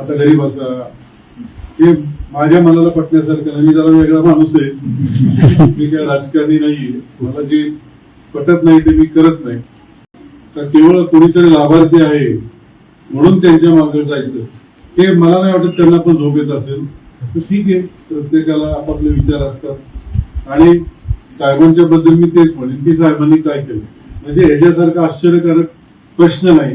आता घरी बसा हे माझ्या मनाला पटण्यासारखं नाही मी जरा वेगळा माणूस आहे. मी काय राजकारणी नाहीये. मला जे पटत नाही ते मी करत नाही. तर केवळ कोणीतरी लाभार्थी आहे म्हणून त्यांच्या मागे जायचं. हे मला नाही वाटत त्यांना पण झोप येत असेल. तर ठीक आहे प्रत्येकाला आपापले विचार असतात. आणि साहेबांच्या बद्दल मी तेच म्हणेन की साहेबांनी काय केलं? म्हणजे ह्याच्यासारखा आश्चर्यकारक प्रश्न नाही.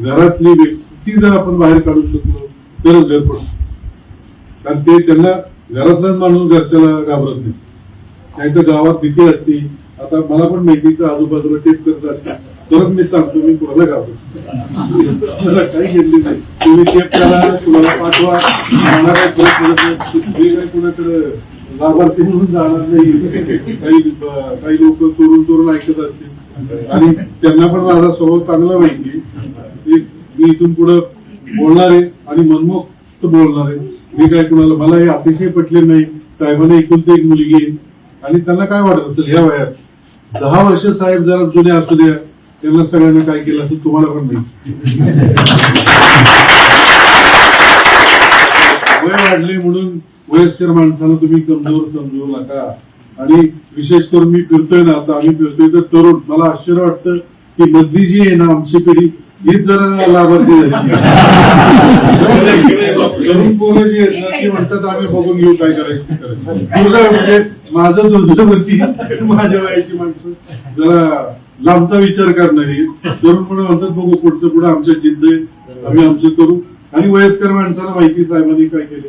घरातली व्यक्ती ती जर आपण बाहेर काढू शकलो तरच घर पडतो. कारण ते त्यांना घरातलाच माणूस घरच्याला घाबरत नाही. नाही तर गावात भीती असते. आता मला पण माहितीचं आजूबाजूला तेच करत असते. तरच मी सांगतो मी कोणाला घाबरतो मला काही घेतली नाही. तुम्ही चेक करा तुम्हाला पाठवा. मला काही फरक पडत नाही. काय कुणाकडे लाभार्थी म्हणून जाणार नाही. काही काही लोक चोरून चोरून ऐकत असतील. आणि त्यांना पण माझा स्वभाव चांगला माहिती मी इथून पुढे बोलणार आहे आणि मनमोक्त बोलणार आहे. मी काय कुणाला मला हे अतिशय पटले नाही. साहेबांना एकुलती एक मुलगी आहे. आणि त्यांना काय वाटत असेल ह्या वयात? दहा वर्ष साहेब जरा जुने असू द्या. त्यांना सगळ्यांना काय केलं असं तुम्हाला पण नाही वय वाढले म्हणून वयस्कर माणसाला तुम्ही कमजोर समजू नका. आणि विशेष करून मी फिरतोय ना आता आम्ही फिरतोय तर तरुण. मला आश्चर्य वाटतं की मधली जी आहे ना आमची पिढी हीच जरा लाभार्थी झाली. तरुण पोरं जी आहेत ना ती म्हणतात आम्ही बघून घेऊ काय करायचं. दुर्दैव म्हणजे माझं दुर्दैवती माझ्या वयाची माणसं. जरा लांबचा विचार करणारी तरुण पण म्हणतात बघू पुढचं पुढे आमच्या जिद्द आहे. आम्ही आमचं करू. आणि वयस्कर माणसाला माहिती साहेबांनी काय केले.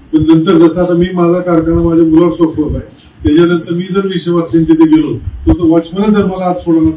पण नंतर जसं आता मी माझा कारखाना माझ्या मुलावर आहे त्याच्यानंतर मी जर वीस तिथे गेलो तर तो वॉचमॅन जर मला आज सोडवला